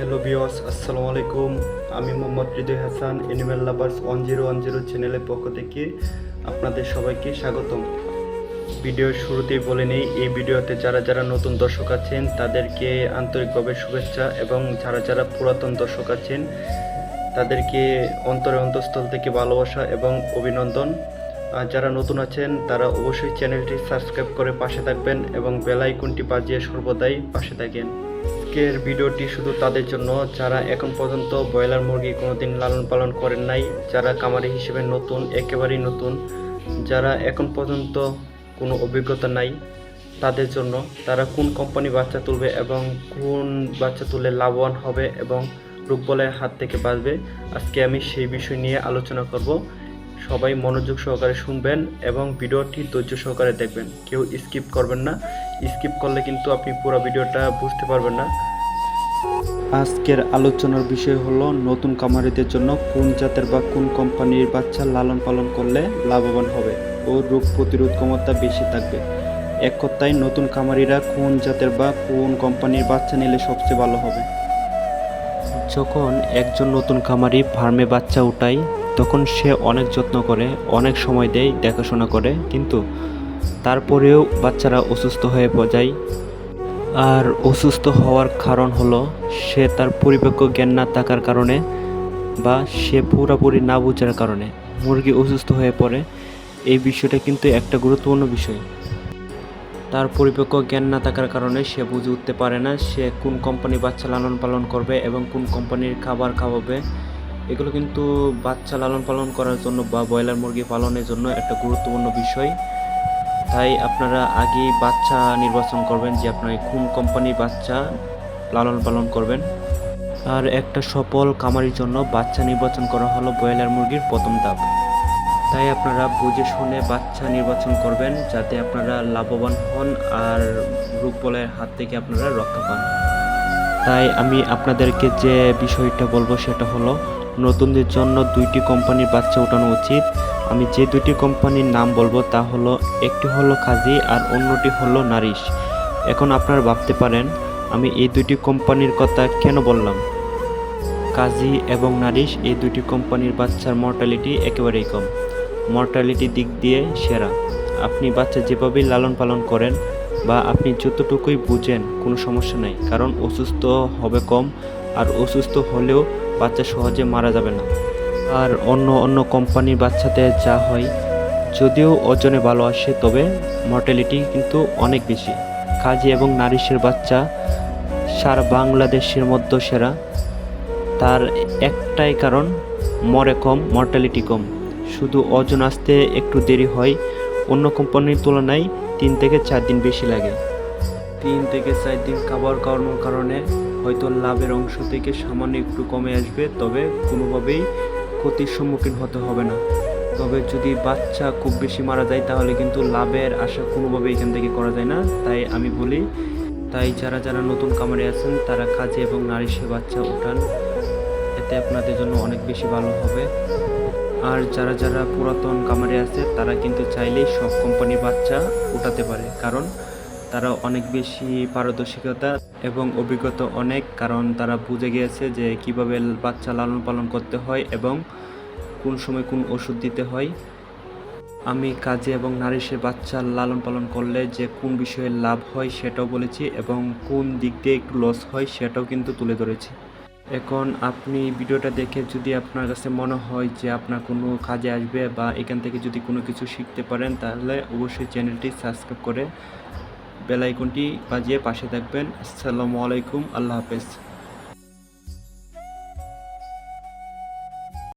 Hello বিয়স আসসালামু আলাইকুম আমি Mohammad Hridoy Hasan animal lovers one zero one zero চ্যানেলের পক্ষ থেকে আপনাদের সবাইকে স্বাগতম। ভিডিওর শুরুতেই বলে নেই, এই ভিডিওতে যারা যারা নতুন দর্শক আছেন, তাদেরকে আন্তরিকভাবে শুভেচ্ছা এবং যারা যারা পুরাতন দর্শক আছেন, তাদেরকে অন্তরে অন্তঃস্থল থেকে ভালোবাসা এবং অভিনন্দন। আর যারা নতুন আছেন, তারা অবশ্যই চ্যানেলটি সাবস্ক্রাইব করে পাশে থাকবেন এবং বেল বাজিয়ে সর্বদাই পাশে থাকেন। আজকের ভিডিওটি শুধু তাদের জন্য। যারা এখন পর্যন্ত ব্রয়লার মুরগি কোনোদিন লালন পালন করেন নাই, যারা কামারি হিসেবে নতুন, একেবারেই নতুন, যারা এখন পর্যন্ত কোনো অভিজ্ঞতা নাই, তাদের জন্য তারা কোন কোম্পানি বাচ্চা তুলবে এবং কোন বাচ্চা তুলে লাভবান হবে এবং রোগবলের হাত থেকে বাঁচবে, আজকে আমি সেই বিষয় নিয়ে আলোচনা করব। সবাই মনোযোগ সহকারে শুনবেন এবং ভিডিওটি ধৈর্য সহকারে দেখবেন। কেউ স্কিপ করবেন না। স্কিপ করলে কিন্তু আপনি পুরো ভিডিওটা বুঝতে পারবেন না। আজকের আলোচনার বিষয় হলো নতুন কামারিদের জন্য কোন জাতের বা কোন কোম্পানির বাচ্চা লালন পালন করলে লাভবান হবে ও রোগ প্রতিরোধ ক্ষমতা বেশি থাকবে। এক কথায় নতুন খামারিরা কোন জাতের বা কোন কোম্পানির বাচ্চা নিলে সবচেয়ে ভালো হবে? যখন একজন নতুন খামারি ফার্মে বাচ্চা উঠায় তখন সে অনেক যত্ন করে অনেক সময় দেয় দেখাশোনা করে কিন্তু তারপরেও বাচ্চারা অসুস্থ হয়ে যায়। আর অসুস্থ হওয়ার কারণ হলো, সে তার পরিপক্ক জ্ঞান না থাকার কারণে বা সে পুরোপুরি না বোঝার কারণে মুরগি অসুস্থ হয়ে পড়ে। এই বিষয়টা কিন্তু একটা গুরুত্বপূর্ণ বিষয়। তার পরিপক্ক জ্ঞান না থাকার কারণে সে বুঝে উঠতে পারে না সে কোন কোম্পানি বাচ্চা লালন পালন করবে এবং কোন কোম্পানির খাবার খাওয়াবে। এগুলো কিন্তু বাচ্চা লালন পালন করার জন্য বা ব্রয়লার মুরগি পালনের জন্য একটা গুরুত্বপূর্ণ বিষয়। তাই আপনারা আগেই বাচ্চা নির্বাচন করবেন, যে আপনার কোন কোম্পানির বাচ্চা লালন পালন করবেন। আর একটা সফল কামারির জন্য বাচ্চা নির্বাচন করা হলো ব্রয়লার মুরগির প্রথম ধাপ। তাই আপনারা বুঝে শুনে বাচ্চা নির্বাচন করবেন, যাতে আপনারা লাভবান হন আর রোগবলের হাত থেকে আপনারা রক্ষা পান। তাই আমি আপনাদেরকে যে বিষয়টা বলব সেটা হলো, নতুনদের জন্য দুইটি কোম্পানির বাচ্চা ওঠানো উচিত। আমি যে দুটি কোম্পানির নাম বলব তা হলো, একটি হলো কাজী আর অন্যটি হলো নারিশ। এখন আপনারা ভাবতে পারেন, আমি এই দুটি কোম্পানির কথা কেন বললাম? কাজী এবং নারিশ এই দুটি কোম্পানির বাচ্চার মর্টালিটি একেবারেই কম। মর্টালিটি দিক দিয়ে সেরা। আপনি বাচ্চা যেভাবেই লালন পালন করেন বা আপনি যতটুকুই বুঝেন, কোনো সমস্যা নাই, কারণ অসুস্থ হবে কম আর অসুস্থ হলেও বাচ্চা সহজে মারা যাবে না। আর অন্য অন্য কোম্পানির বাচ্চাতে যা হয়, যদিও ওজনে ভালো আসে, তবে মর্টালিটি কিন্তু অনেক বেশি। কাজী এবং নারিশের বাচ্চা সারা বাংলাদেশের মধ্যে সেরা তার একটাই কারণ, মরে কম মর্টালিটি কম। শুধু ওজন আসতে একটু দেরি হয়, অন্য কোম্পানির তুলনায় তিন থেকে চার দিন বেশি লাগে। তিন থেকে চার দিন খাবার খাওয়ানোর কারণে হয়তো লাভের অংশ থেকে সামান্য একটু কমে আসবে, তবে কোনোভাবেই ক্ষতির সম্মুখীন হতে হবে না। তবে যদি বাচ্চা খুব বেশি মারা যায়, তাহলে কিন্তু লাভের আশা কোনোভাবেই এখান থেকে করা যায় না। তাই আমি বলি, তাই যারা যারা নতুন কামারে আছেন, তারা কাজে এবং নারীসে বাচ্চা উঠান এতে আপনাদের জন্য অনেক বেশি ভালো হবে। আর যারা যারা পুরাতন কামারে আছে, তারা কিন্তু চাইলেই সব কোম্পানির বাচ্চা উঠাতে পারে। কারণ তারা অনেক বেশি পারদর্শিকতা এবং অভিজ্ঞতা অনেক, কারণ তারা বুঝে গিয়েছে যে কীভাবে বাচ্চা লালন পালন করতে হয় এবং কোন সময় কোন ওষুধ দিতে হয়। আমি কাজে এবং নারীসের বাচ্চা লালন পালন করলে যে কোন বিষয়ে লাভ হয় সেটাও বলেছি এবং কোন দিক দিয়ে একটু লস হয় সেটাও কিন্তু তুলে ধরেছি। এখন আপনি ভিডিওটা দেখে যদি আপনার কাছে মনে হয় যে আপনার কোনো কাজে আসবে বা এখান থেকে যদি কোনো কিছু শিখতে পারেন, তাহলে অবশ্যই চ্যানেলটি সাবস্ক্রাইব করে বেল আইকনটি বাজিয়ে পাশে থাকবেন। আসসালামু আলাইকুম আল্লাহ হাফেজ।